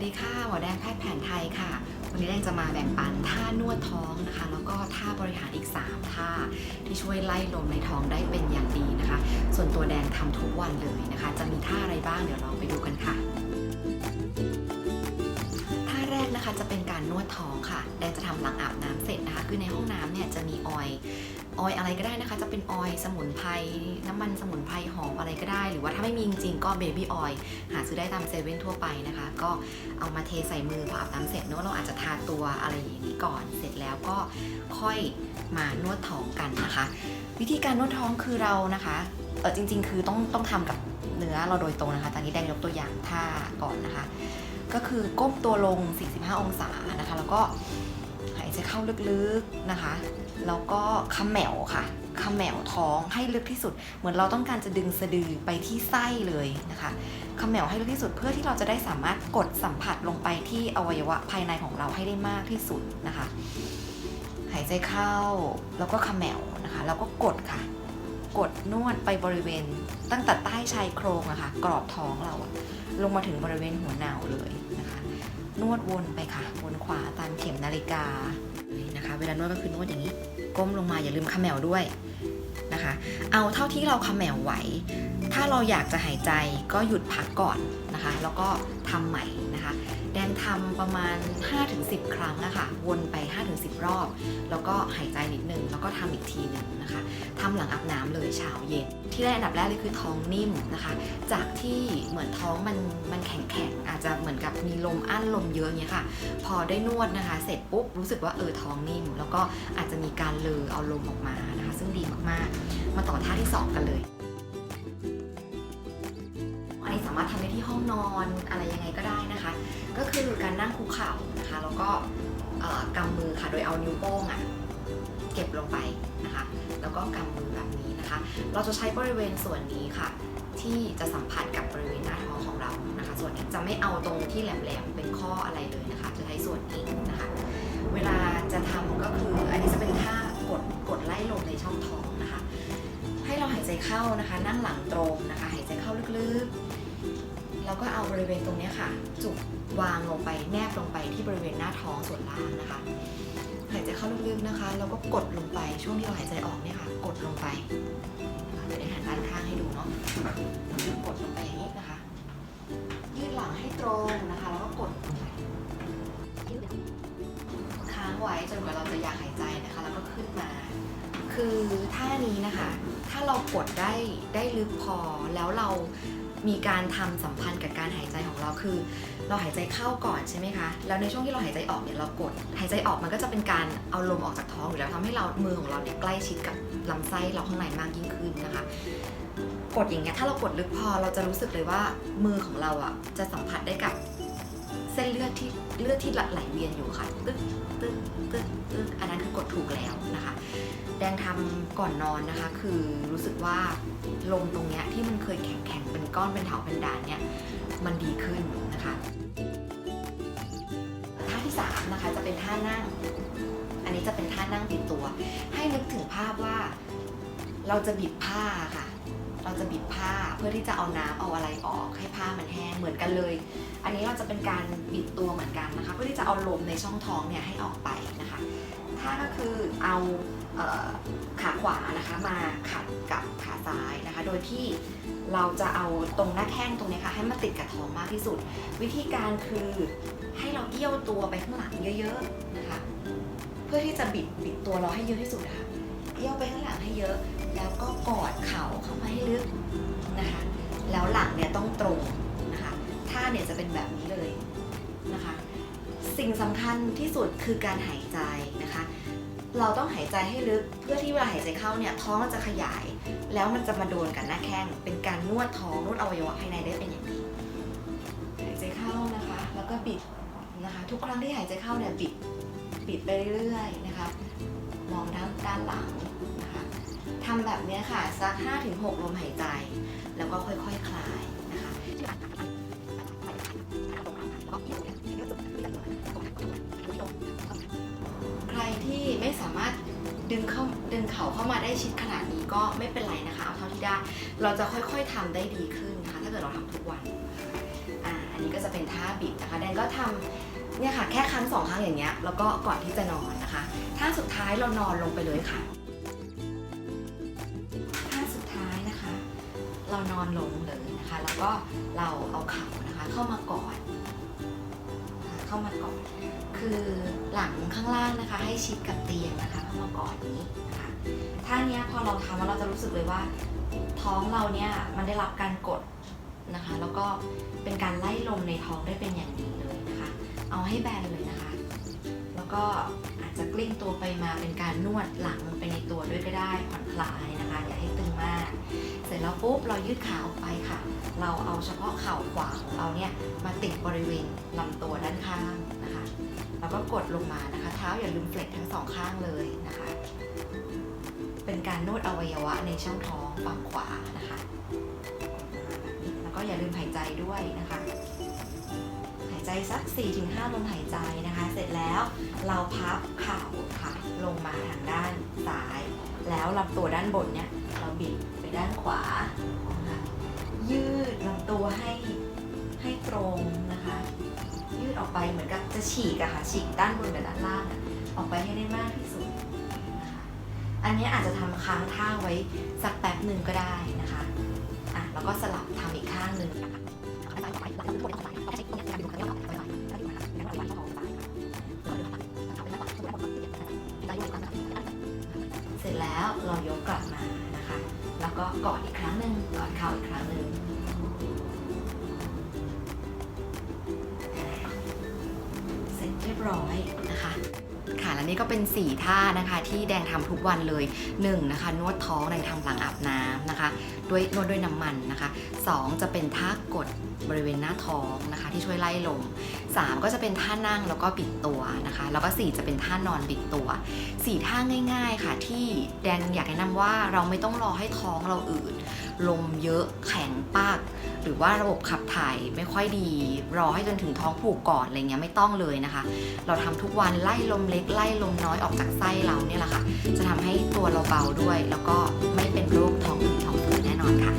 สดีค่ะหมอแดงแพทย์แผนไทยค่ะ วันนี้แดงจะมาแบ่งปันท่านวดท้องนะคะ แล้วก็ท่าบริหารอีก 3 ท่าที่ช่วยไล่ลมในท้องได้เป็นอย่างดีนะคะ ส่วนตัวแดงทำทุกวันเลยนะคะ จะมีท่าอะไรบ้างเดี๋ยวลองไปดูกันค่ะ ท่าแรกนะคะจะเป็นการนวดท้องค่ะ แดงจะทำหลังอาบน้ำเสร็จนะ คือในห้องน้ำเนี่ยจะมีออยล์ออยล์อะไรก็ได้นะคะ จะเป็นออยล์สมุนไพรน้ำมันสมุนไพรหอมอะไรก็ได้ หรือว่าถ้าไม่มีจริงๆก็เบบี้ออยล์หาซื้อได้ตามเซเว่นทั่วไปนะคะ ก็เอามาเทใส่มือพออาบน้ำเสร็จเนอะเราอาจจะทาตัวอะไรอย่างนี้ก่อน เสร็จแล้วก็ค่อยมานวดท้องกันนะคะ วิธีการนวดท้องคือเรานะคะเออจริง ๆ คือต้องต้องทำกับเนื้อเราโดยตรงนะคะตอนนี้แดงยกตัวอย่างท่าก่อนนะคะ ก็คือก้มตัวลง 45 องศานะคะ แล้วก็ายใจเข้าลึกๆนะคะ แล้วก็คำแหมวค่ะคำแหมวท้องให้ลึกที่สุด เหมือนเราต้องการจะดึงสะดือไปที่ไส้เลยนะคะคำแหมวให้ลึกที่สุดเพื่อที่เราจะได้สามารถกดสัมผัสลงไปที่อวัยวะภายในของเราให้ได้มากที่สุดนะคะ หายใจเข้าแล้วก็คำแหมวนะคะแล้วก็กดค่ะ กดนวดไปบริเวณตั้งแต่ใต้ชายโครงอะค่ะกรอบท้องเราอะลงมาถึงบริเวณหัวเหนาเลยนะคะ นวดวนไปค่ะ วนขวาตามเข็มนาฬิกานี่นะคะ เวลานวดก็คือนวดอย่างนี้ ก้มลงมาอย่าลืมขมแมวด้วยนะคะ เอาเท่าที่เราขมแมวไหว ถ้าเราอยากจะหายใจก็หยุดพักก่อนนะคะ แล้วก็ทำใหม่นะคะ แดงทำประมาณ 5-10 ครั้งนะคะ วนไป 5-10 รอบ แล้วก็หายใจนิดนึง แล้วก็ทำอีกทีหนึ่งนะคะำหลังอาบน้ำเลยเช้าเย็น ที่แรกอันดับแรกเลยคือท้องนิ่มนะคะ จากที่เหมือนท้องมันมันแข็งแข็งๆอาจจะเหมือนกับมีลมอั้นลมเยอะอย่างเงี้ยค่ะ พอได้นวดนะคะ เสร็จปุ๊บรู้สึกว่าเออท้องนิ่ม แล้วก็อาจจะมีการเลอเอาลมออกมานะคะ ซึ่งดีมากๆ มาต่อท่าที่สองกันเลยอันนี้สามารถทำได้ที่ห้องนอนอะไรยังไงก็ได้นะคะ ก็คือการนั่งคุกเข่านะคะ แล้วก็กำมือค่ะโดยเอานิ้วโป้งอะ ก็กำมือแบบนี้นะคะ เราจะใช้บริเวณส่วนนี้ค่ะ ที่จะสัมผัสกับบริเวณหน้าท้องของเรานะคะ ส่วนนี้จะไม่เอาตรงที่แหลมๆเป็นข้ออะไรเลยนะคะ จะใช้ส่วนนี้นะคะ เวลาจะทำก็คืออันนี้จะเป็นท่ากดกดไล่ลมในช่องท้องนะคะ ให้เราหายใจเข้านะคะ นั่งหลังตรงนะคะ หายใจเข้าลึกๆ แล้วก็เอาบริเวณตรงนี้ค่ะ จุกวางลงไปแนบลงไปที่บริเวณหน้าท้องส่วนล่างนะคะ ลึกๆนะคะ แล้วก็กดลงไปช่วงที่เราหายใจออกเนี่ยค่ะ กดลงไปเดี๋ยวได้หันด้านข้างให้ดูเนาะกดลงไปอย่างนี้นะคะ ยืดหลังให้ตรงนะคะ แล้วก็กดลงไปค้างไว้จนกว่าเราจะอยากหายใจนะคะ แล้วก็ขึ้นมา คือท่านี้นะคะ ถ้าเรากดได้ได้ลึกพอแล้วเรามีการทำสัมพันธ์กับการหายใจของเราคือ เราหายใจเข้าก่อนใช่ไหมคะ แล้วในช่วงที่เราหายใจออกเนี่ยเรากด หายใจออกมันก็จะเป็นการเอาลมออกจากท้องอยู่แล้วทำให้เรามือของเราเนี่ยใกล้ชิดกับลำไส้เราข้างในมากยิ่งขึ้นนะคะ กดอย่างเงี้ยถ้าเรากดลึกพอเราจะรู้สึกเลยว่ามือของเราอะจะสัมผัสได้กับเส้นเลือดที่เลือดที่ไหลเวียนอยู่ค่ะตึ๊กตึ๊กตึ๊กตึ๊กอันนั้นคือกดถูกแล้วนะคะ แดงทำก่อนนอนนะคะ คือรู้สึกว่าลมตรงเนี้ยที่มันเคยแข็งๆเป็นก้อนเป็นเถาเป็นด่านเนี่ยมันดีขึ้นนะคะ ท่าที่สามนะคะจะเป็นท่านั่ง อันนี้จะเป็นท่านั่งบิดตัว ให้นึกถึงภาพว่า เราจะบิดผ้าค่ะ เราจะบิดผ้าเพื่อที่จะเอาน้ำเอาอะไรออก ให้ผ้ามันแห้งเหมือนกันเลย อันนี้เราจะเป็นการบิดตัวเหมือนกันนะคะ เพื่อที่จะเอาลมในช่องท้องเนี่ยให้ออกไปนะคะท่าก็คือเอา ขาขวานะคะมาขัดกับขาซ้ายนะคะ โดยที่เราจะเอาตรงหน้าแข้งตรงนี้ค่ะให้มาติดกับท้องมากที่สุด วิธีการคือให้เราเอี้ยวตัวไปข้างหลังเยอะๆนะคะ เพื่อที่จะบิดบิดตัวเราให้เยอะที่สุดนะคะเอี้ยวไปข้างหลังให้เยอะ แล้วก็กอดเข่าเข้ามาให้ลึกนะคะ แล้วหลังเนี่ยต้องตรงนะคะท่าเนี่ยจะเป็นแบบนี้เลยนะคะ สิ่งสำคัญที่สุดคือการหายใจนะคะ เราต้องหายใจให้ลึกเพื่อที่เวลาหายใจเข้าเนี่ยท้องมันจะขยาย แล้วมันจะมาโดนกับหน้าแข้งเป็นการนวดท้องนวดอวัยวะภายในได้เป็นอย่างดีหายใจเข้านะคะ แล้วก็บิดนะคะ ทุกครั้งที่หายใจเข้าเนี่ยบิดบิดไปเรื่อยๆนะคะ มองด้านด้านหลังนะคะทำแบบเนี้ยค่ะสัก5-6ลมหายใจ แล้วก็ค่อยๆคคลายนะคะ ที่ไม่สามารถดึงเข้าดึงเขาเข้ามาได้ชิดขนาดนี้ก็ไม่เป็นไรนะคะเอาเท่าที่ได้ เราจะค่อยๆทำได้ดีขึ้นนะคะ ถ้าเกิดเราทำทุกวันอ่าอันนี้ก็จะเป็นท่าบิดนะคะแดนก็ทำเนี่ยค่ะแค่ครั้งสองครั้งอย่างเงี้ยแล้วก็ก่อนที่จะนอนนะคะท่าสุดท้ายเรานอนลงไปเลยค่ะท่าสุดท้ายนะคะ เรานอนลงเลยนะคะ แล้วก็เราเอาเข่านะคะเข้ามากอดน เข้ามากอน คือหลังข้างล่างนะคะ ให้ชิดกับเตียงนะคะเข้ามากอดนี้นะคะท่านี้พอเราทำแล้วเราจะรู้สึกเลยว่า ท้องเราเนี่ยมันได้รับการกดนะคะ แล้วก็เป็นการไล่ลมในท้องได้เป็นอย่างดีเลยนะคะ เอาให้แบนเลยนะคะ ก็อาจจะกลิ้งตัวไปมาเป็นการนวดหลังไปในตัวด้วยก็ได้ผ่อนคลายนะคะ อย่าให้ตึงมาก เสร็จแล้วปุ๊บเรายืดขาออกไปค่ะ เราเอาเฉพาะเข่าขวาของเราเนี่ยมาติดบริเวณลำตัวด้านข้างนะคะแล้วก็กดลงมานะคะ เท้าอย่าลืมเฟล็กทั้งสองข้างเลยนะคะ เป็นการนวดอวัยวะในช่องท้องฝั่งขวานะคะแล้วก็อย่าลืมหายใจด้วยนะคะายใจสัก 4-5 ลมหายใจนะคะ เสร็จแล้วเราพับเข่าค่ะ ลงมาทางด้านซ้าย แล้วลำตัวด้านบนเนี่ยเราบิดไปด้านขวานะคะยืดลำตัวให้ให้ตรงนะคะ ยืดออกไปเหมือนกับจะฉีกอะค่ะฉีกด้านบนกับด้านล่างอออกไปให้ได้มากที่สุดนะคะอันนี้อาจจะทำค้างท่าไว้สักแป๊บหนึ่งก็ได้นะคะอะแล้วก็สลับทำอีกข้างหนึ่ง เสร็จแล้วเรายกกลับมานะคะ แล้วก็กอดอีกครั้งหนึ่งกอดเข่าอีกครั้งหนึ่งเสร็จเรียบร้อยนะคะค่ะและนี่ก็เป็น 4 ท่านะคะ ที่แดงทำทุกวันเลย 1. นะคะนวดท้องแดงทำหลังอาบน้ำ นะคะ ด้วยนวดด้วยน้ำมันนะคะ 2. จะเป็นท่ากดบริเวณหน้าท้องนะคะ ที่ช่วยไล่ลม 3. ก็จะเป็นท่านั่งแล้วก็บิดตัวนะคะ แล้วก็ 4 จะเป็นท่านอนบิดตัว 4 ท่าง่าย ๆ ค่ะที่แดนอยากแนะนำว่าเราไม่ต้องรอให้ท้องเราอืด ลมเยอะแข็งปาก หรือว่าระบบขับถ่ายไม่ค่อยดี รอให้จนถึงท้องผูกก่อนอะไรเงี้ยไม่ต้องเลยนะคะ เราทำทุกวันไล่ลมเล็กไล่ลมน้อยออกจากไส้เราเนี่ยแหละค่ะ จะทำให้ตัวเราเบาด้วย แล้วก็ไม่เป็นโรคท้องอืดท้องผูกแน่นอนค่ะ